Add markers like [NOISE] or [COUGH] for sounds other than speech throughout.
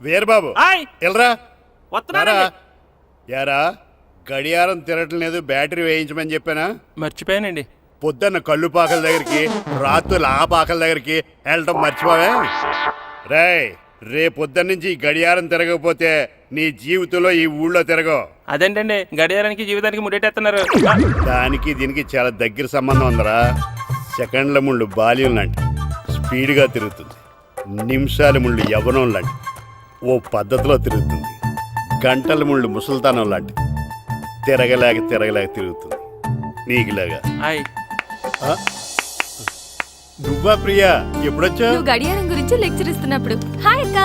వీరబాబు ఎల్రా. యారా గడియారం తిరగటం లేదు బ్యాటరీ వేయించమని చెప్పానా? మర్చిపోయానండి. పొద్దున్న కళ్ళు పాకల దగ్గరికి రాత్రులు ఆ పాకల దగ్గరికి వెళ్ళటం మర్చిపోవే? రేయ్ రేపు పొద్దున్న నుంచి ఈ గడియారం తిరగకపోతే నీ జీవితంలో ఈ ఊళ్ళో తిరగవు. అదేంటండి? గడియారానికి జీవితానికి ముడేటేస్తున్నారు దానికి దీనికి చాలా దగ్గర సంబంధం ఉందరా. సెకండ్ల ముళ్ళు బాల్యం లాంటి స్పీడ్గా తిరుగుతుంది. నిమిషాల ముళ్ళు యవనం లాంటి. ఓ పద్ధతిలో తిరుగుతుంది. గంటల ముళ్ళు ముసల్తానం లాంటి. తిరగలేక తిరగలేక తిరుగుతుంది. నీకులాగా. హాయ్ ఆ? నువ్వా ప్రియా? ఎప్పుడొచ్చా నువ్వు గడియారం గురించి లెక్చర్ ఇస్తున్నప్పుడు. హాయ్ అక్క.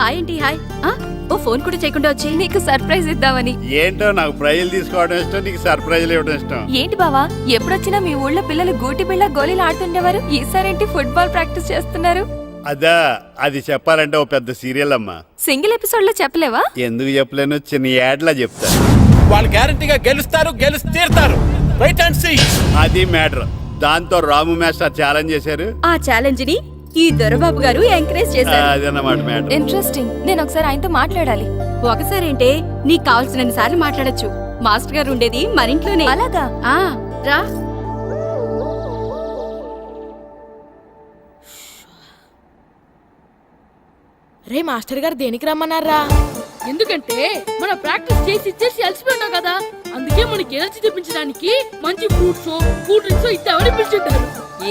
హాయ్ ఏంటి హాయ్. ఆ, ఓ ఫోన్ కూడా చేయకుండా వచ్చి నీకు సర్ప్రైజ్ ఇద్దామని. ఏంటో నాకు ప్రైజులు తీసుకోవడం ఇష్టం నీకు సర్ప్రైజ్లు ఇవ్వడం ఇష్టం. ఏంటి బావా? ఎప్పుడొచ్చినా మీ ఊళ్ళో పిల్లలు గూటి బిళ్ళ గోళీలు ఆడుతుండేవారు? ఈసారేంటి ఫుట్బాల్ ప్రాక్టీస్ చేస్తున్నారు? అదా అది చెప్పాలంటే ఓ పెద్ద సీరియల్ అమ్మా సింగిల్ ఎపిసోడ్లో చెప్పలేవా? ఎందుకు చెప్పలేను? చిన్న యాడ్లా చెప్తా. వాళ్ళు గ్యారంటీగా గెలుస్తారు గెలిచి తీరుతారు. రైట్ అండ్ సీ అది మ్యాటర్. దాంతో రాము మాస్టర్ ఛాలెంజ్ చేశారు. ఆ ఛాలెంజ్ని ఈ దొరబాబు గారు ఎంకరేజ్ చేశారు. అదన్నమాట మ్యాటర్. ఇంట్రెస్టింగ్ నేను ఒకసారి ఆయనతో మాట్లాడాలి. ఒకసారేంటే నీకు కావాల్సినన్ని సార్లు మాట్లాడొచ్చు. మాస్టర్ గారు ఉండేది మన ఇంట్లోనే. అలాగా? ఆ రా. రే మాస్టర్ గారు దేనికి రమ్మన్నారా? ఎందుకంటే మనం ప్రాక్టీస్ చేసి చేసి అలసిపోయినాం కదా. అందుకే మనకి ఎనర్జీ తెప్పించడానికి మంచి ఫ్రూట్స్ కూల్ డ్రింక్స్ ఇద్దామని పిలిచింటారు.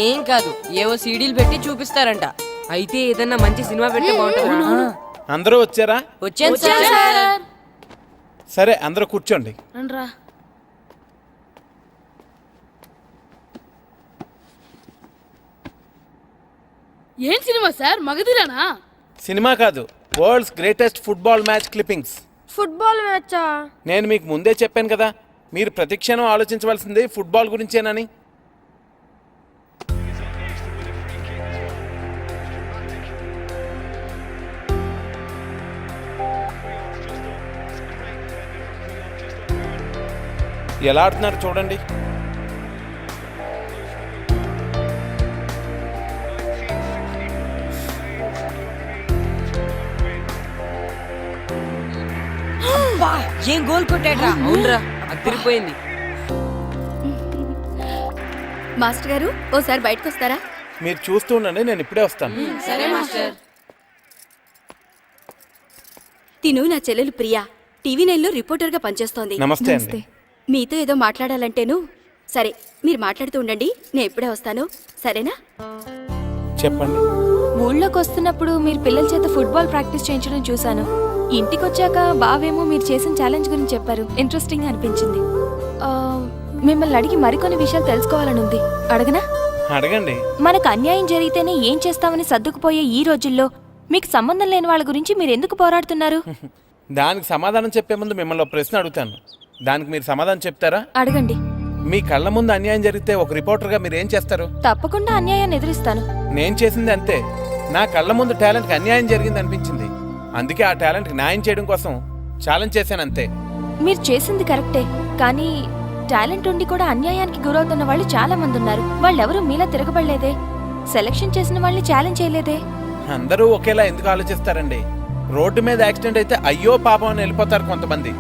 ఏం కాదు ఏవో సీడీలు పెట్టి చూపిస్తారంట. అయితే ఏదన్నా మంచి సినిమా పెడితే బాగుంటుంది? అందరూ వచ్చారా? వచ్చాను సార్. సరే అందరూ కూర్చోండి. రండ్రా. ఏం సినిమా సార్? మగధిరానా? సినిమా కాదు world's greatest football match clippings football మ్యాచా? నేను మీకు ముందే చెప్పాను కదా మీరు ప్రతిక్షణం ఆలోచించవలసింది ఫుట్బాల్ గురించేనని. ఎలా ఆడుతున్నారు చూడండి. ఏం గోల్ కొట్టాడ్రా? అవునరా అదిరిపోయింది మాస్టర్ గారు ఓసారి బయటకు వస్తారా? మీరు చూస్తూ ఉండండి నేను ఇప్పుడే వస్తాను. సరే మాస్టర్. తిను నా చెల్లెలు ప్రియా. టీవీ నైన్లో రిపోర్టర్గా పనిచేస్తోంది. నమస్తే అండి. మీతో ఏదో మాట్లాడాలంటేను. సరే మీరు మాట్లాడుతూ ఉండండి నేను ఇప్పుడే వస్తాను. సరేనా? చెప్పండి. ఊళ్ళోకి వస్తున్నప్పుడు మీరు పిల్లల చేత ఫుట్బాల్ ప్రాక్టీస్ చేయించడం చూశాను. ఇంటికి వచ్చాక బావేమో మీరు చేసిన ఛాలెంజ్ గురించి చెప్పారు. ఇంట్రెస్టింగ్ అనిపించింది. ఆ, మిమ్మల్ని అడిగి మరికొన్ని విషయాలు తెలుసుకోవాలని ఉంది అడగనా? అడగండి. మనకు అన్యాయం జరిగితేనే ఏం చేస్తామని సర్దుకుపోయే ఈ రోజుల్లో మీకు సంబంధం లేని వాళ్ళ గురించి మీరు ఎందుకు పోరాడుతున్నారు? [LAUGHS] దానికి సమాధానం చెప్పే ముందు మిమ్మల్ని ఒక ప్రశ్న అడుగుతాను. దానికి మీరు సమాధానం చెప్తారా? అడగండి. మీ కళ్ళ ముందు అన్యాయం జరిగితే ఒక రిపోర్టర్గా మీరు ఏం చేస్తారు? తప్పకుండా అన్యాయాన్ని ఎదురిస్తాను. నేను చేసింది అంతే. నా కళ్ళ ముందు టాలెంట్కి అన్యాయం జరిగింది అనిపించింది. అందుకే ఆ టాలెంట్కి న్యాయం చేయడం కోసం ఛాలెంజ్ చేశాను అంతే. మీరు చేసింది కరెక్టే. కానీ టాలెంట్ ఉండి కూడా అన్యాయానికి గురవుతున్న వాళ్ళు చాలా మంది ఉన్నారు. వాళ్ళెవరూ మీలా తిరగబడలేదే. సెలక్షన్ చేసిన వాళ్ళని ఛాలెంజ్ చేయలేదే. అందరూ ఒకేలా ఎందుకు ఆలోచిస్తారండి? రోడ్డు మీద యాక్సిడెంట్ అయితే అయ్యో పాపం అని వెళ్ళిపోతారు కొంతమంది.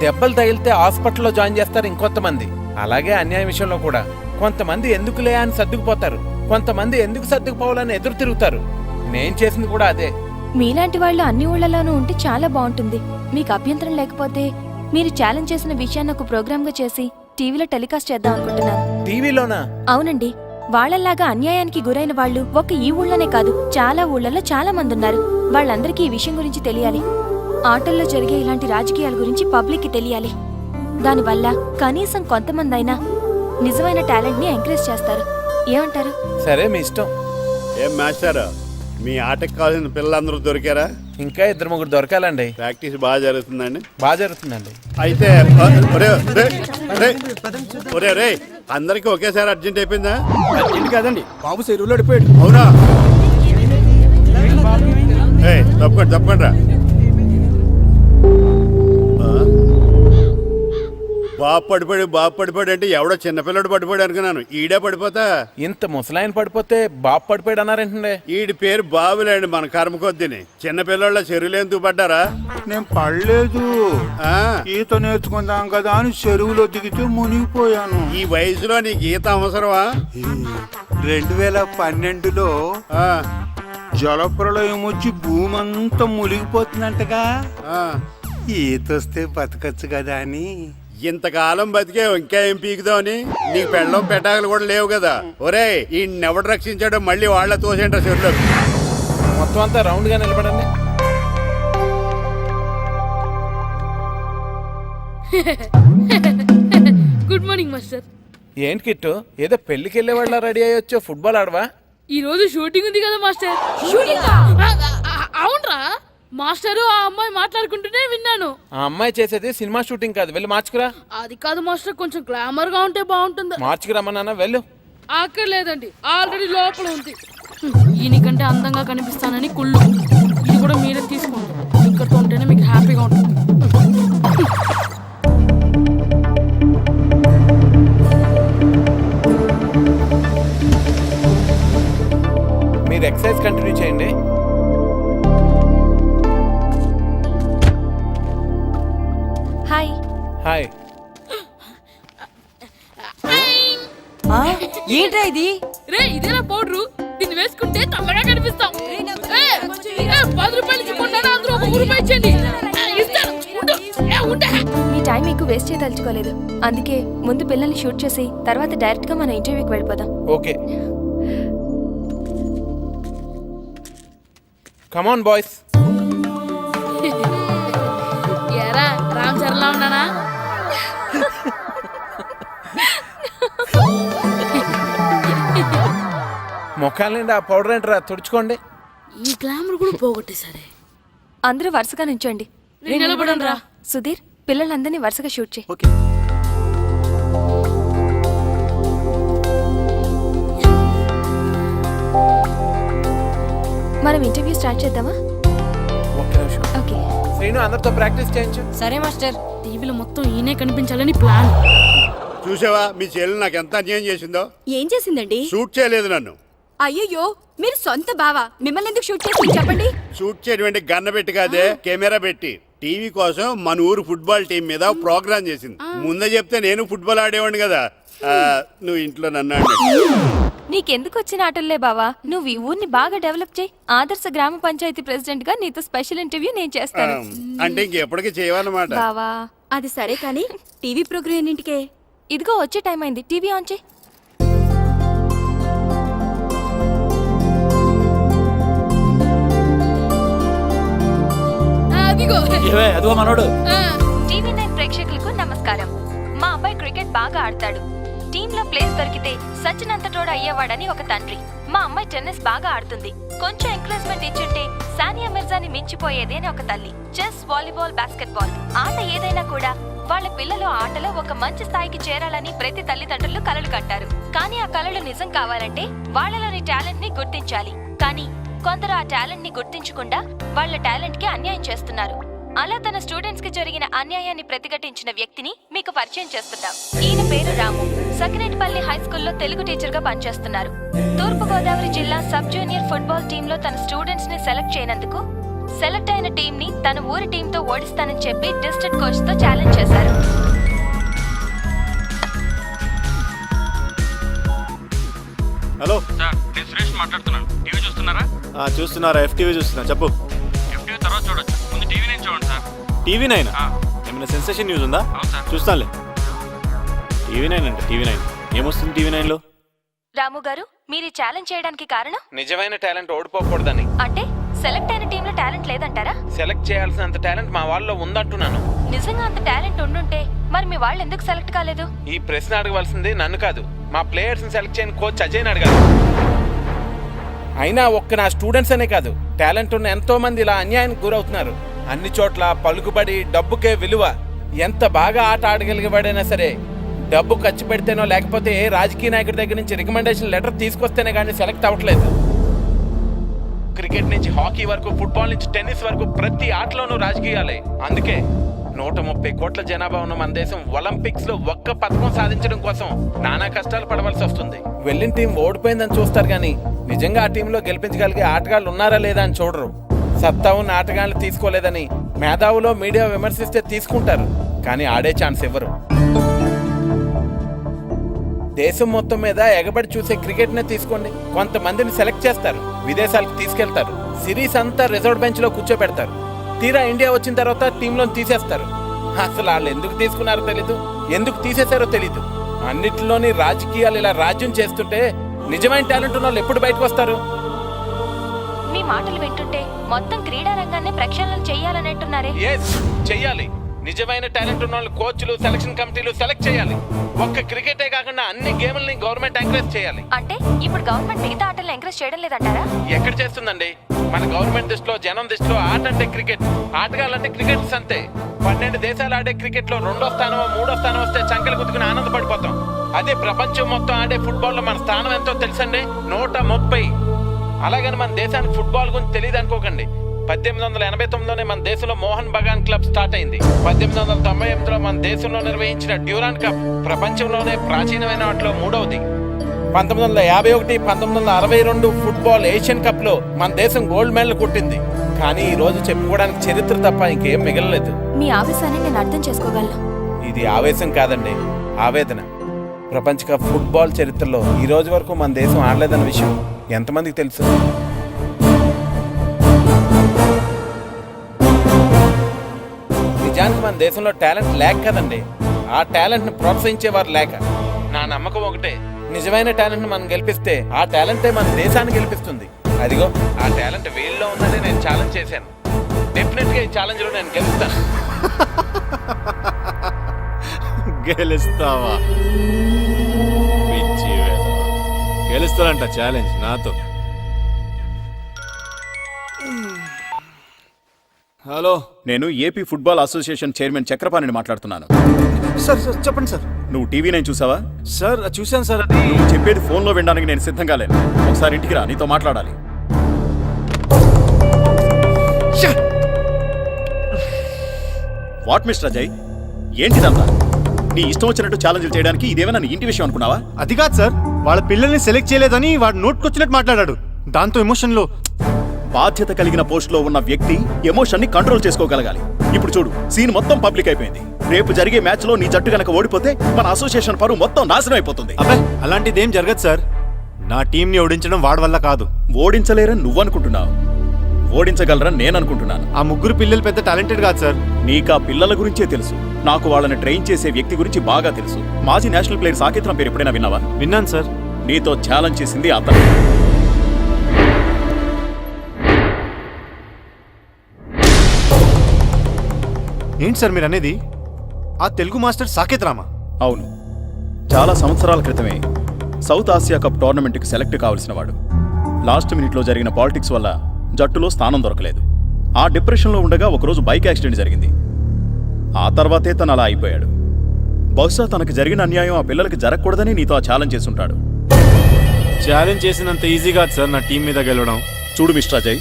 దెబ్బలు తగిలితే హాస్పిటల్లో జాయిన్ చేస్తారు ఇంకొంతమంది. అలాగే అన్యాయం విషయంలో కూడా. కొంతమంది ఎందుకులే అని సర్దుకుపోతారు. కొంతమంది ఎందుకు సర్దుకుపోవాలని ఎదురు తిరుగుతారు? నేను చేసింది కూడా అదే. మీలాంటి వాళ్ళు అన్ని ఊళ్ళలోనూ ఉంటే చాలా బాగుంటుంది. మీకు అభ్యంతరం లేకపోతే మీరు ఛాలెంజ్ చేసిన విషయాన్ని ఒక ప్రోగ్రామ్గా చేసి టీవీలో టెలికాస్ట్ చేద్దాం అనుకుంటున్నాను. టీవీలోనా? అవునండి. వాళ్ళలాగా అన్యాయానికి గురైన వాళ్ళు ఒక ఈ ఊళ్ళోనే కాదు చాలా ఊళ్ళలో చాలా మంది ఉన్నారు. వాళ్ళందరికీ ఈ విషయం గురించి తెలియాలి. ఆటల్లో జరిగే ఇలాంటి రాజకీయాల గురించి పబ్లిక్కి తెలియాలి. దానివల్ల కనీసం కొంతమంది అయినా నిజమైన టాలెంట్ని ఎంకరేజ్ చేస్తారు. ఏమంటారు? సరే మీ ఇష్టం. ఏం మాస్టర్? మీ ఆటకు కావాల్సిన పిల్లలందరూ దొరికారా? ఇంకా ఇద్దరు ముగ్గురు దొరకాలండి. ప్రాక్టీస్ బాగా జరుగుతుందండి. బాగా జరుగుతుందండి. అయితే ఒరే, ఒరే, ఒరే, ఒరే రే అందరికీ ఒకేసారి అర్జెంట్ అయిపోయిందా? అర్జెంట్ కాదండి బాబు చెరువులో అడిపోయాడు. అవునా? ఏయ్, తప్పకుండా తప్పకుండా బాబు పడిపోయాడు బాబు పడిపోయాడు అంటే ఎవడో చిన్నపిల్లడు పడిపోయాడు అనుకున్నాను. ఈడే పడిపోతా. ఇంత ముసలాయన పడిపోతే బాబు పడిపోయాడు అన్నారేంటండి? ఈడి పేరు బాబులేండి మన కర్మ కొద్దిని. చిన్నపిల్లల చెరువులు ఎందుకు పడ్డారా? నేను పడలేదు. ఆ, ఈత నేర్చుకుందాం కదా అని చెరువులో దిగితే మునిగిపోయాను. ఈ వయసులో నీకు ఈత అవసరమా? రెండు వేల పన్నెండులో ఆ, జలప్రలయం వచ్చి భూమి అంతా మునిగిపోతుందంటగా. ఆ. ఈత వస్తే బతకచ్చు కదా అని. ఇంతకాలం బతికే ఇంకా ఏం పీకుదామని నీకు పెళ్ళం పెట్టాకలు కూడా లేవు కదా. ఒరే ఈ ఎవడు రక్షించాడో మళ్ళీ వాళ్ళ తోసేంట చెరువులో మొత్తం అంతా రౌండ్గా నిలబడండి. గుడ్ మార్నింగ్ మాస్టర్ ఏంటి కిట్టు? ఏదో పెళ్ళికి వెళ్ళే వాళ్ళ రెడీ అయ్యొచ్చో ఫుట్బాల్ ఆడవా? ఈ రోజు షూటింగ్ ఉంది కదా మాస్టర్ షూటింగ్ అవునరా. మాస్టరు ఆ అమ్మాయి మాట్లాడుకుంటూనే విన్నాను. ఆ అమ్మాయి చేసేది సినిమా షూటింగ్ కాదు. వెళ్ళి మార్చుకురా. అది కాదు మాస్టర్ కొంచెం గ్లామర్గా ఉంటే బాగుంటుంది. మార్చుకురమ్మన్నా వెళ్ళు. అక్కర్లేదండి ఆల్రెడీ లోపల ఉంది. ఈయనకంటే అందంగా కనిపిస్తానని కుళ్ళు. ఇది కూడా మీరే తీసుకోండి. ఇక్కడతో ఉంటేనే మీకు హ్యాపీగా ఉంటుంది. మీరు ఎక్సర్సైజ్ కంటిన్యూ చేయండి. హాయ్. ఏంట్రా ఇది? రే ఇదేనా పౌడరు. దీన్ని వేసుకుంటే తెల్లగా కనిపిస్తాం. ఏ, ఏ, పది రూపాయలు ఒక రూపాయి ఇచ్చండి ఏ, ఇస్తాను. ఉండు. ఏ, ఉండే. మీ టైం ఎక్కువ వేస్ట్ చేయదలుచుకోలేదు. అందుకే ముందు పిల్లల్ని షూట్ చేసి తర్వాత డైరెక్ట్గా మన ఇంటర్వ్యూకి వెళ్ళిపోదాం. ఓకే. కమాన్ బాయ్స్ ఏరా రామ్ చరణ్లా ఉన్నానా? ముఖాల నుండి ఆ పౌడర్ ఏంటరా తుడుచుకోండి. ఈ గ్లామర్ కూడా పోగొట్టేసరే అందరూ వరుసగా నుంచోండి. నేను నిలబడను రా. సుధీర్ పిల్లలందరినీ వరుసగా షూట్ చేయి. ఓకే. మనం ఇంటర్వ్యూ స్టార్ట్ చేద్దామా? ఒక్క నిమిషం. ఓకే. శ్రీను అందరితో ప్రాక్టీస్ చేయించు. సరే మాస్టర్. టీవీలో మొత్తం ఈయనే కనిపించాలని ప్లాన్. చూసావా మీ చెల్లి నాకు ఎంత అన్యాయం చేసిందో? ఏం చేసిందండి? షూట్ చేయలేదు నన్ను. అయ్యయ్యో మీరు సొంత బావా? మిమ్మల్ని ఎందుకు షూట్ చేసి చెప్పండి. షూట్ చేయటువంటి గన్న పెట్టి కాదే కెమెరా పెట్టి. టీవీ కోసం మన ఊరు ఫుట్బాల్ టీం మీద ప్రోగ్రామ్ చేసింది. ముందే చెప్తే నేను ఫుట్బాల్ ఆడేవాడిని కదా. నువ్వు ఇంట్లో నన్ను. నీకెందుకు వచ్చిన ఆటల్లే బావా? నువ్వు ఈ ఊరిని బాగా డెవలప్ చేయి. ఆదర్శ గ్రామ పంచాయతీ ప్రెసిడెంట్గా నీతో స్పెషల్ ఇంటర్వ్యూ నేను చేస్తాను. అంటే ఇంకెప్పటికీ చేయవన్నమాట. బావా అది సరే కానీ టీవీ ప్రోగ్రామ్ ఎన్నింటికే ఇదిగో వచ్చే టైం అయింది. టీవీ ఆన్ చేయి. అదిగో మనోడు. టీవీ నైన్ ప్రేక్షకులకు నమస్కారం. మా అబ్బాయి క్రికెట్ బాగా ఆడతాడు. టీంలో ప్లేస్ దొరికితే సచిన్ అంతటోడు అయ్యేవాడని ఒక తండ్రి. మా అమ్మాయి టెన్నిస్ బాగా ఆడుతుంది. కొంచెం ఎంకరేజ్మెంట్ ఇచ్చుంటే సానియా మిర్జాని మించిపోయేది అని ఒక తల్లి. చెస్ వాలీబాల్ బాస్కెట్బాల్ ఆట ఏదైనా కూడా వాళ్ళ పిల్లలు ఆటలో ఒక మంచి స్థాయికి చేరాలని ప్రతి తల్లిదండ్రులు కలలు కంటారు కానీ ఆ కలలు నిజం కావాలంటే వాళ్ళలోని టాలెంట్ని గుర్తించాలి. కానీ కొందరు ఆ టాలెంట్ని గుర్తించకుండా వాళ్ళ టాలెంట్కి అన్యాయం చేస్తున్నారు. అలా తన స్టూడెంట్స్కి జరిగిన అన్యాయాన్ని ప్రతిఘటించిన వ్యక్తిని మీకు పరిచయం చేస్తున్నాం. ఈయన పేరు రాము. సకినేటిపల్లి హై స్కూల్లో తెలుగు టీచర్గా పనిచేస్తున్నారు. తూర్పు గోదావరి జిల్లా సబ్ జూనియర్ ఫుట్బాల్ టీమ్లో తన స్టూడెంట్స్ని సెలెక్ట్ చేయనందుకు సెలెక్ట్ అయిన టీం ని తన ఊరి టీం తో ఓడిస్తానని చెప్పి డిస్ట్రిక్ట్ కోచ్తో ఛాలెంజ్ చేశారు. హలో. సార్ నేను సురేష్ మాట్లాడుతున్నాను. టీవీ చూస్తున్నారా? చూస్తున్నారా? ఎఫ్టీవీ చూస్తున్నా. చెప్పు. టీవీ తర్వాత చూడొచ్చు. ముందు టీవీ నేను చూడండి సార్. TV nine? ఆ. ఏమైనా సెన్సేషన్ న్యూస్ ఉందా. చూస్తానులే. టీవీ నైన్ అంటే టీవీ నైన్. ఏమొస్తుంది టీవీ నైన్లో రాము గారు మీరు ఛాలెంజ్ చేయడానికి కారణం? నిజమైన టాలెంట్ ఓడిపోకూడదని. అంటే సెలెక్ట్ అయిన టీంలో టాలెంట్ లేదంటారా? సెలెక్ట్ చేయాల్సినంత టాలెంట్ మా వాళ్ళలో ఉందంటున్నాను. నిజంగా అంత టాలెంట్ ఉండుంటే మరి మీ వాళ్ళు ఎందుకు సెలెక్ట్ కాలేదు? ఈ ప్రశ్న అడగవలసింది నన్ను కాదు. మా ప్లేయర్స్ని సెలెక్ట్ చేయని కోచ్ అజయ్ని అడగాలి. అయినా ఒక్క నా స్టూడెంట్స్ అనే కాదు టాలెంట్ ఉన్న ఎంతో మంది ఇలా అన్యాయానికి గురవుతున్నారు. అన్ని చోట్ల పలుకుబడి డబ్బుకే విలువ. ఎంత బాగా ఆట ఆడగలిగేవాడైనా సరే డబ్బు ఖర్చు పెడితేనో లేకపోతే రాజకీయ నాయకుడి దగ్గర నుంచి రికమెండేషన్ లెటర్ తీసుకొస్తేనే కానీ సెలెక్ట్ అవ్వట్లేదు. క్రికెట్ నుంచి హాకీ వరకు ఫుట్బాల్ నుంచి టెన్నిస్ వరకు ప్రతి ఆటలోనూ రాజకీయాలే. అందుకే నూట ముప్పై కోట్ల జనాభా ఉన్న మన దేశం ఒలింపిక్స్లో ఒక్క పథకం సాధించడం కోసం నానా కష్టాలు పడవలసి వస్తుంది. వెళ్ళిన టీం ఓడిపోయిందని చూస్తారు కానీ నిజంగా ఆ టీంలో గెలిపించగలిగే ఆటగాళ్ళు ఉన్నారా లేదా అని చూడరు. సత్తా ఉన్న ఆటగాళ్ళు తీసుకోలేదని మేధావులో మీడియా విమర్శిస్తే తీసుకుంటారు కానీ ఆడే ఛాన్స్ ఇవ్వరు. దేశం మొత్తం మీద ఎగబడి చూసే క్రికెట్ నే తీసుకోండి. కొంతమందిని సెలెక్ట్ చేస్తారు విదేశాలకు తీసుకెళ్తారు సిరీస్ అంతా రిజర్వ్ బెంచ్లో కూర్చోబెడతారు. తీరా ఇండియా వచ్చిన తర్వాత టీంలో తీసేస్తారు. అసలు వాళ్ళు ఎందుకు తీసుకున్నారో తెలీదు. ఎందుకు తీసేశారో తెలీదు. అన్నిటిలోని రాజకీయాలు ఇలా రాజ్యం చేస్తుంటే నిజమైన టాలెంట్ ఉన్న వాళ్ళు ఎప్పుడు బయటకు వస్తారు? మీ మాటలు వింటుంటే మొత్తం క్రీడా రంగాన్ని ప్రక్షాళన చెయ్యాలనంటున్నారే ఎస్ చెయ్యాలి నిజమైన టాలెంట్ ఉన్న వాళ్ళు కోచ్లు సెలక్షన్ కమిటీలు సెలెక్ట్ చేయాలి. ఒక్క క్రికెటే కాకుండా అన్ని గేమ్లని గవర్నమెంట్ ఎంకరేజ్ చేయాలి. అంటే ఇప్పుడు గవర్నమెంట్ మిగతా ఆటలు ఎంకరేజ్ చేయడం లేదంటారా? ఎక్కడ చేస్తుందండి? మన గవర్నమెంట్ దృష్టిలో జనం దృష్టిలో ఆట అంటే క్రికెట్. ఆటగాళ్ళంటే క్రికెట్స్ అంతే. పన్నెండు దేశాలు ఆడే క్రికెట్లో రెండో స్థానం మూడో స్థానం వస్తే చంకలు గుద్దుకుని ఆనందపడిపోతాం. అదే ప్రపంచం మొత్తం ఆడే ఫుట్బాల్లో మన స్థానం ఎంతో తెలుసండి? నూట ముప్పై. అలాగని మన దేశానికి ఫుట్బాల్ గురించి తెలియదు అనుకోకండి. పద్దెనిమిది వందల ఎనభై తొమ్మిదిలోనే మన దేశంలో మోహన్ బగాన్ క్లబ్ స్టార్ట్ అయింది. పద్దెనిమిది వందల తొంభై ఎనిమిదిలో మన దేశంలో నిర్వహించిన డ్యూరాన్ కప్ ప్రపంచంలోనే ప్రాచీనమైన వాటిలో మూడవది. పంతొమ్మిది వందల యాభై ఒకటి పంతొమ్మిది వందల అరవై రెండు ఫుట్బాల్ ఏషియన్ కప్లో మన దేశం గోల్డ్ మెడల్ కొట్టింది. కానీ ఈ రోజు చెప్పుకోవడానికి చరిత్ర తప్ప ఇంకేం మిగలలేదు. మీ ఆవేశాన్ని నేను అర్థం చేసుకోగలను. ఇది ఆవేశం కాదండి ఆవేదన. ప్రపంచ కప్ ఫుట్బాల్ చరిత్రలో ఈ రోజు వరకు మన దేశం ఆడలేదన్న విషయం ఎంతమందికి తెలుసు? నిజానికి మన దేశంలో టాలెంట్ లేక కదండి ఆ టాలెంట్ని ప్రోత్సహించేవారు లేక. నా నమ్మకం ఒకటే నిజమైన టాలెంట్ని మనం గెలిపిస్తే ఆ టాలెంటే మన దేశాన్ని గెలిపిస్తుంది. అదిగో ఆ టాలెంట్ వీళ్ళలో ఉందని నేను ఛాలెంజ్ చేశాను. డెఫినెట్గా ఈ ఛాలెంజ్లో నేను గెలుస్తాను. గెలుస్తావా. గెలుస్తానంట ఛాలెంజ్ నాతో. హలో నేను ఏపీ ఫుట్బాల్ అసోసియేషన్ చైర్మన్ చక్రపాణిని మాట్లాడుతున్నాను. సార్ సార్ చెప్పండి సార్. నువ్వు టీవీ నేను చూసావా? సార్ చూశాను సార్. అది నువ్వు చెప్పేది ఫోన్లో వినడానికి నేను సిద్ధంగా లేను. ఒకసారి ఇంటికి రా నీతో మాట్లాడాలి. What mister Ajay? ఏంటిదంతా నీ ఇష్టం వచ్చినట్టు ఛాలెంజ్ చేయడానికి ఇదేమైనా నీ ఇంటి విషయం అనుకున్నావా? అది కాదు సార్. వాళ్ళ పిల్లల్ని సెలెక్ట్ చేయలేదని వాడు నోట్కొచ్చినట్టు మాట్లాడాడు. దాంతో ఎమోషన్లో బాధ్యత కలిగిన పోస్ట్లో ఉన్న వ్యక్తి ఎమోషన్ని కంట్రోల్ చేసుకోగలగాలి. ఇప్పుడు చూడు సీన్ మొత్తం పబ్లిక్ అయిపోయింది. రేపు జరిగే మ్యాచ్లో నీ జట్టు గనక ఓడిపోతే మన అసోసియేషన్ పరువు మొత్తం నాశనం అయిపోతుంది. అబ్బాయి అలాంటిదేం జరగదు సార్. నా టీంని ఓడించడం వాడి వల్ల కాదు. ఓడించలేరని నువ్వనుకుంటున్నావు. ఓడించగలరని నేను అనుకుంటున్నాను ఆ ముగ్గురు పిల్లలు పెద్ద టాలెంటెడ్ కాదు సార్. నీకా పిల్లల గురించే తెలుసు. నాకు వాళ్ళని ట్రైన్ చేసే వ్యక్తి గురించి బాగా తెలుసు. మాజీ నేషనల్ ప్లేయర్ సాకేత్రం పేరు ఎప్పుడైనా విన్నావా? విన్నాను సార్. నీతో ఛాలెంజ్ చేసింది అతను. ఏంటి సార్ మీరు అనేది? ఆ తెలుగు మాస్టర్ సాకేత్ రామా? అవును. చాలా సంవత్సరాల క్రితమే సౌత్ ఆసియా కప్ టోర్నమెంట్కి సెలెక్ట్ కావలసిన వాడు లాస్ట్ మినిట్లో జరిగిన పాలిటిక్స్ వల్ల జట్టులో స్థానం దొరకలేదు. ఆ డిప్రెషన్లో ఉండగా ఒకరోజు బైక్ యాక్సిడెంట్ జరిగింది. ఆ తర్వాతే తను అలా అయిపోయాడు. బహుశా తనకు జరిగిన అన్యాయం ఆ పిల్లలకి జరగకూడదని నీతో ఆ ఛాలెంజ్ చేసుంటాడు ఛాలెంజ్ చేసినంత ఈజీ కాదు సార్ నా టీం మీద గెలవడం. చూడు మిస్టర్ అజయ్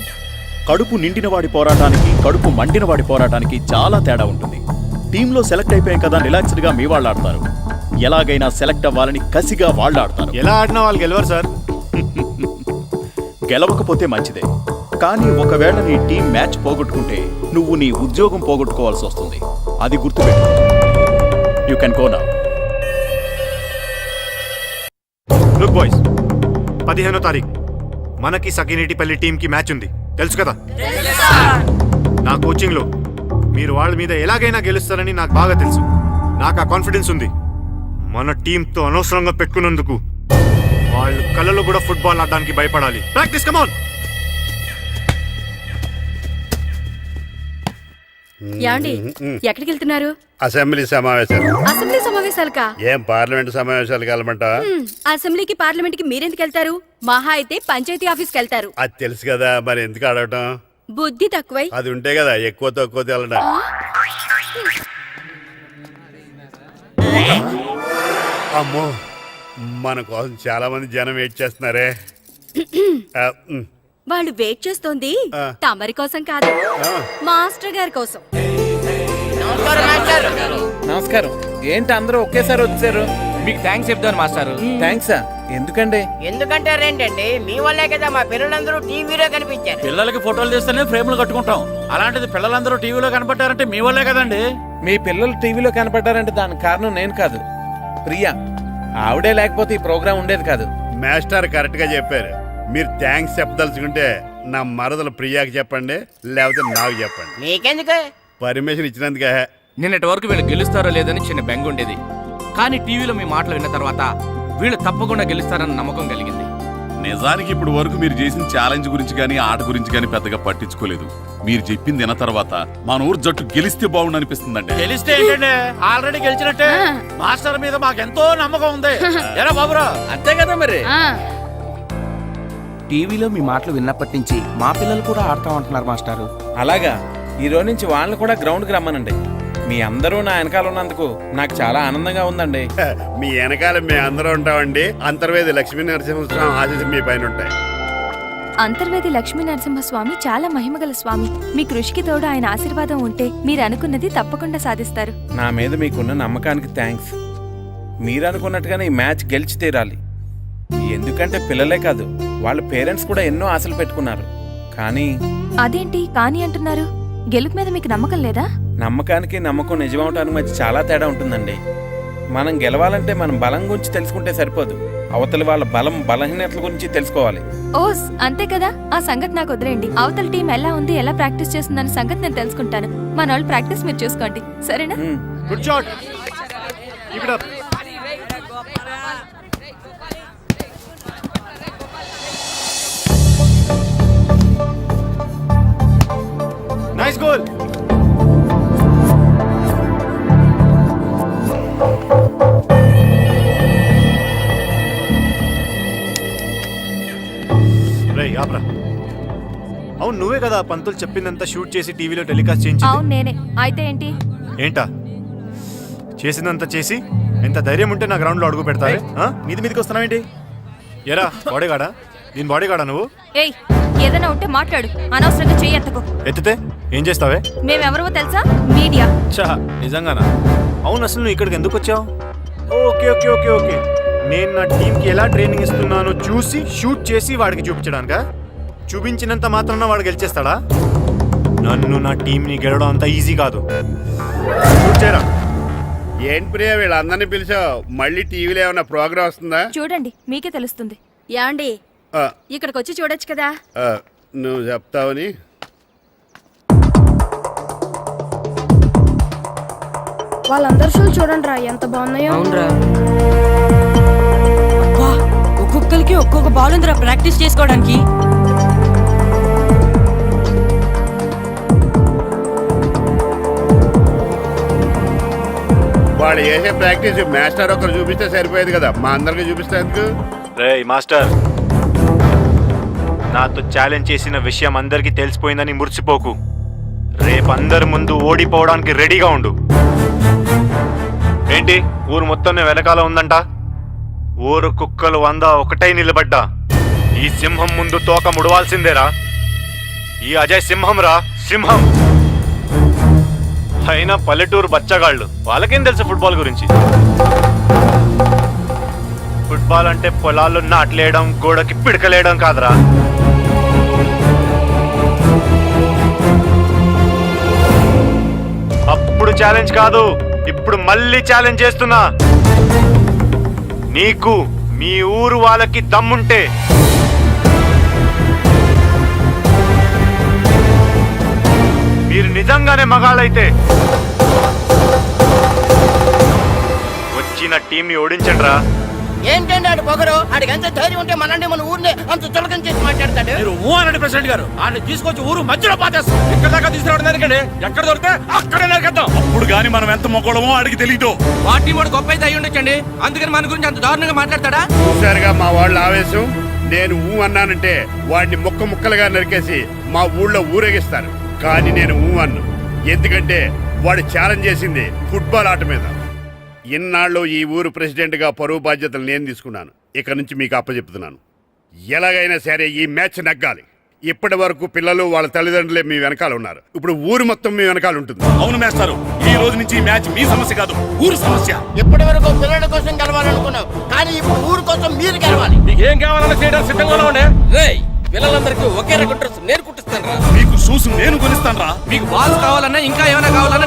కడుపు నిండిన వాడి పోరాటానికి కడుపు మండిన వాడి పోరాటానికి చాలా తేడా ఉంటుంది. టీంలో సెలెక్ట్ అయిపోయాం కదా రిలాక్స్డ్గా మీ వాళ్ళు ఆడతారు. ఎలాగైనా సెలెక్ట్ అవ్వాలని కసిగా వాళ్ళు ఆడతారు. ఎలా ఆడినా వాళ్ళు గెలవరు సార్. గెలవకపోతే మంచిదే. కానీ ఒకవేళ నీ టీం మ్యాచ్ పోగొట్టుకుంటే నువ్వు నీ ఉద్యోగం పోగొట్టుకోవాల్సి వస్తుంది. అది గుర్తుపెట్టు యూ కెన్ గో నా లుక్ బాయ్స్ పదిహేనో తారీఖు. మనకి సకినేటిపల్లి టీంకి మ్యాచ్ ఉంది. తెలుసు కదా? నా కోచింగ్లో మీరు వాళ్ళ మీద ఎలాగైనా గెలుస్తారని నాకు బాగా తెలుసు. నాకు ఆ కాన్ఫిడెన్స్ ఉంది. మన టీంతో అనవసరంగా పెట్టుకున్నందుకు వాళ్ళు కళ్ళలో కూడా ఫుట్బాల్ ఆడడానికి భయపడాలి. ప్రాక్టీస్ కమాన్ యాండి ఎక్కడికి వెళ్తున్నారు అసెంబ్లీ సమావేశాలు. అసెంబ్లీ సమావేశాలకా? ఏం పార్లమెంట్ సమావేశాలకు వెళ్ళమంటావా? హ్మ్, అసెంబ్లీకి పార్లమెంట్కి మీరెందుకు వెళ్తారు మహా అయితే పంచాయతీ ఆఫీస్కి వెళ్తారు అది తెలుసు కదా మరి ఎందుకు అడగటం? బుద్ధి తక్కువై. అది ఉంటే కదా ఎక్కువ తక్కువ తెలడం అమ్మో మన కోసం చాలా మంది జనం వెయిట్ చేస్తున్నారే. [CLEARS THROAT] వాళ్ళు వెయిట్ చేస్తోంది. తమరి కోసం కాదు. మాస్టర్ గారి కోసం. నమస్కారం ఏంటి అందరూ ఒకేసారి వచ్చారు? మీకు థ్యాంక్స్ చెప్తాను మాస్టారు. థ్యాంక్సా ఎందుకండి? ఎందుకంటే ఏంటండి మీ వల్లే కదా మా పిల్లలందరూ టీవీలో కనిపించారు. పిల్లలకి ఫోటోలు తీస్తేనే ఫ్రేమ్లు కట్టుకుంటాం. అలాంటిది పిల్లలందరూ టీవీలో కనపడ్డారంటే మీ వల్లే కదండి? మీ పిల్లలు టీవీలో కనపడ్డారంటే దానికి కారణం నేను కాదు. ప్రియా ఆవిడే లేకపోతే ఈ ప్రోగ్రాం ఉండేది కాదు. మాస్టర్ కరెక్ట్గా చెప్పారు. మీరు థ్యాంక్స్ చెప్పదలుచుకుంటే నా మరదలు ప్రియాకి చెప్పండి లేకపోతే నాకు చెప్పండి. నీకెందుకు? పర్మిషన్ ఇచ్చినందుకే. నిన్నటి వరకు వీళ్ళు గెలుస్తారో లేదని చిన్న బెంగ ఉండేది. కానీ టీవీలో మీ మాటలు విన్న తర్వాత వీళ్ళు తప్పకుండా గెలుస్తారన్న నమ్మకం కలిగింది. నిజానికి ఇప్పుడు వరకు మీరు చేసిన ఛాలెంజ్ గురించి కానీ ఆట గురించి కానీ పెద్దగా పట్టించుకోలేదు. మీరు చెప్పింది విన్న తర్వాత మన ఊరు జట్టు గెలిస్తే బాగుండు అనిపిస్తుందండి. గెలిస్తే ఏంటంటే ఆల్రెడీ గెలిచినట్టే. మాస్టర్ మీద మాకెంతో నమ్మకం ఉంది. [LAUGHS] ఎరా బాబురా. అంతే కదా మరి. టీవీలో మీ మాటలు విన్నప్పటి నుంచి మా పిల్లలు కూడా ఆడతాం అంటున్నారు మాస్టారు. అలాగా? ఈ రోజు నుంచి వాళ్ళని కూడా గ్రౌండ్కి రమ్మనండి. మీ అందరూ నా వెనకాల ఉన్నందుకు నాకు చాలా ఆనందంగా ఉందండి. మీ వెనకాల మేము అందరూ ఉంటామండి. అంతర్వేది లక్ష్మీ నరసింహస్వామి ఆశీస్సు మీ పైన ఉంటాయి. అంతర్వేది లక్ష్మీ నరసింహస్వామి చాలా మహిమగల స్వామి. మీ కృషికి తోడు ఆయన ఆశీర్వాదం ఉంటే మీరు అనుకున్నది తప్పకుండా సాధిస్తారు. నా మీద మీకున్న నమ్మకానికి థ్యాంక్స్. మీరు అనుకున్నట్టుగానే ఈ మ్యాచ్ గెలిచి తీరాలి. ఎందుకంటే పిల్లలే కాదు వాళ్ళ పేరెంట్స్ కూడా ఎన్నో ఆశలు పెట్టుకున్నారు. కానీ అదేంటి కాని అంటున్నారు? గెలుపు మీద మీకు నమ్మకం లేదా? నమ్మకానికి నమ్మకం నిజమవటానికి మధ్య చాలా తేడా ఉంటుందండి. మనం గెలవాలంటే మనం బలం గురించి తెలుసుకుంటే సరిపోదు. అవతలి వాళ్ళ బలం బలహీనతల గురించి తెలుసుకోవాలి. ఓస్ అంతే కదా? ఆ సంగతి నాకు వదిలేండి అవతల టీం ఎలా ఉంది ఎలా ప్రాక్టీస్ చేస్తుందన్న సంగతి నేను తెలుసుకుంటాను. మన వాళ్ళు ప్రాక్టీస్ మీరు చూసుకోండి. సరేనా. Good shot. ఆప్రా. అవును నువ్వే కదా పంతులు చెప్పిందంతా షూట్ చేసి టీవీలో టెలికాస్ట్ చేయించి అవును నేనే. అయితే ఏంటి? ఏంటా? చేసిందంతా చేసి ఎంత ధైర్యం ఉంటే నా గ్రౌండ్లో అడుగు పెడతావే? ఆ? మీది మీదకి వస్తున్నావేంటి? ఎరా బాడీగాడా దీని బాడీగాడా నువ్వు? ఏయ్ ఏదైనా ఉంటే మాట్లాడు. అనవసరంగా చెయ్యెత్తకు ఎత్తితే ఏం చేస్తావే? మేమెవరో తెలుసా? మీడియా. చా నిజంగానా? అవును అసలు నువ్వు ఇక్కడికి ఎందుకు వచ్చావు? Okay okay okay okay. నేను నా టీంకి ఎలా ట్రైనింగ్ ఇస్తున్నానో చూసి షూట్ చేసి వాడికి చూపించడానికా? చూపించినంత మాత్రాన వాడు గెలిచేస్తాడా? నన్ను నా టీంని గెలవడం అంత ఈజీ కాదు. ఏంటి ప్రియా వీళ్ళందరినీ పిలిచావు? మళ్ళీ టీవీలో ఏమైనా ప్రోగ్రామ్ వస్తుందా? చూడండి మీకే తెలుస్తుంది. యాండి ఇక్కడికి వచ్చి చూడొచ్చు కదా. ఆ, నువ్వు చెప్తావని. వాళ్ళందరూ షోలు చూడండి రా ఎంత బాగున్నాయో. అవునరా. ఒక్కొక్కరికి ఒక్కొక్క బాల్ ఉందిరా ప్రాక్టీస్ చేసుకోవడానికి. వాళ్ళు చేసే ప్రాక్టీస్ మాస్టర్ ఒకరు చూపిస్తే సరిపోయేది కదా మా అందరికి చూపిస్తే ఎందుకు? రే మాస్టర్. నాతో ఛాలెంజ్ చేసిన విషయం అందరికీ తెలిసిపోయిందని మురిసిపోకు. రేపు అందరి ముందు ఓడిపోవడానికి రెడీగా ఉండు. ఏంటి? ఊరు మొత్తం వెనకాల ఉందంట? ఊరు కుక్కలు వంద ఒకటై నిలబడ్డా. ఈ సింహం ముందు తోక ముడవాల్సిందేరా. ఈ అజయ్ సింహం రా సింహం! అయినా పల్లెటూరు బచ్చగాళ్ళు వాళ్ళకేం తెలుసు ఫుట్బాల్ గురించి? ఫుట్బాల్ అంటే పొలాల్లో నాట్లేయడం గోడకి పిడకలేయడం కాదురా. అప్పుడు ఛాలెంజ్ కాదు ఇప్పుడు మళ్ళీ ఛాలెంజ్ చేస్తున్నా. నీకు మీ ఊరు వాళ్ళకి దమ్ముంటే. మీరు నిజంగానే మగాళ్ళైతే. వచ్చిన టీంని ఓడించండి రా ఏంటండి ఆడు పొగరు? ఆడికి ఎంత ధైర్యం ఉంటే మనండి మన ఊరిని అంత చులకం చేసి మాట్లాడతాడు? మీరు ఊ అనండి ప్రెసిడెంట్ గారు. ఆయన తీసుకొచ్చి ఊరు మధ్యలో పాతేస్తాం. ఇక్కడ దాకా తీసుకురావడం ఎక్కడ దొరికితే అక్కడే నరికేద్దాం. అప్పుడు గాని మనం ఎంత మొక్కడమో ఆడికి తెలీదు. పార్టీ వాడు గొప్ప అయితే అయి ఉండొచ్చండి. అందుకని మన గురించి అంత దారుణంగా మాట్లాడతాడా? చూసారుగా మా వాళ్ళ ఆవేశం? నేను ఊ అన్నానంటే వాడిని ముక్క ముక్కలుగా నరికేసి మా ఊళ్ళో ఊరేగిస్తారు. కానీ నేను ఊ అన్ను. ఎందుకంటే వాడు ఛాలెంజ్ చేసింది ఫుట్బాల్ ఆట మీద. ఇన్నాళ్ళు ఈ ఊరు ప్రెసిడెంట్గా పరువు బాధ్యతలు నేను తీసుకున్నాను. ఇక నుంచి మీకు అప్పచెప్తున్నాను ఎలాగైనా సరే ఈ మ్యాచ్ నగ్గాలి. ఇప్పటి వరకు పిల్లలు వాళ్ళ తల్లిదండ్రులే మీ వెనకాల ఉన్నారు. ఇప్పుడు ఊరు మొత్తం మీ వెనకాల ఉంటుంది. అవును మేస్టారు. ఈ రోజు నుంచి ఈ మ్యాచ్ మీ సమస్య కాదు ఊరు సమస్య. ఇప్పటి వరకు పిల్లల కోసం గెలవాలనుకున్నావు కానీ ఇప్పుడు ఊరు కోసం మీరు గెలవాలి. నీకేం కావాలన్నా చేయడానికి సిద్ధంగా ఉండే. రేయ్ పిల్లలందరికీ ఒకే రకం డ్రెస్ నేను కుట్టిస్తాను రా మీకు షూస్ నేను కొనిస్తాను రా మీకు బాల్స్ కావాలన్నా ఇంకా ఏమైనా కావాలన్నా